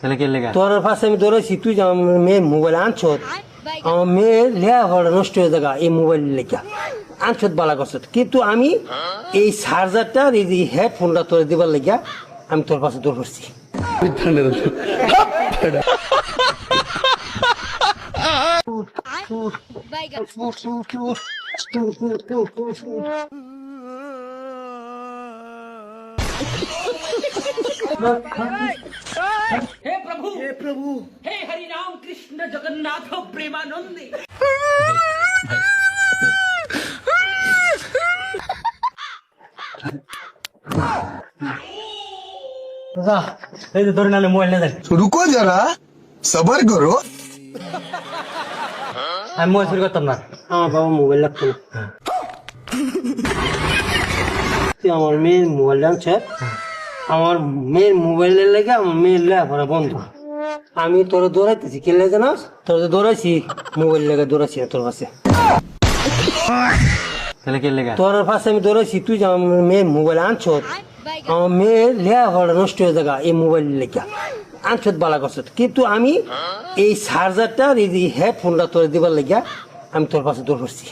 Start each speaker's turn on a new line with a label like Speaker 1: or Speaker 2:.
Speaker 1: তাহলে কে লেগা?
Speaker 2: তোর পাশে আমি দৌড়াইছি তুই যে আমার মেয়ের মোবাইল আনছ আমার মেয়ের লেয়া হওয়ার নষ্ট হয়ে থাকা এই মোবাইল লেখা আনছত বালা করছ কিন্তু আমি এই চার্জারটা এই যে হেডফোনটা তোর দিবার লেগা আমি তোর পাশে দৌড় করছি।
Speaker 3: हे प्रभु हे प्रभु हे हरि राम कृष्ण जगन्नाथ प्रेमानंदी
Speaker 1: এই যে ধরে নালে মোবাইল নিয়ে
Speaker 4: रुको जरा सबर करो
Speaker 1: আমি মোবাইল চুরি করতাম না
Speaker 2: আমার বাবা মোবাইল লাগতো না তুই আমার মেয়ের মোবাইল আনছ আমার মেয়ের মোবাইলের লেগে আমার মেয়ের লেখাপড়া বন্ধ আমি তোরা দৌড়াইতেছি কে লেগে জানাস? তোর যে দৌড়াইছি মোবাইল লেগে দৌড়াইছি না তোর কাছে।
Speaker 1: তাহলে কে লেগা
Speaker 2: তোর পাশে আমি দৌড়াইছি তুই যে আমার মেয়ের মোবাইল আনছ আমার মেয়ের লেখাপড়া নষ্ট হয়ে থাকা এই মোবাইল লেখা আনছত বালা করছ কিন্তু আমি এই চার্জারটা এই যে হেডফোনটা তোর দিবার লেগা আমি তোর পাশে দৌড় করছি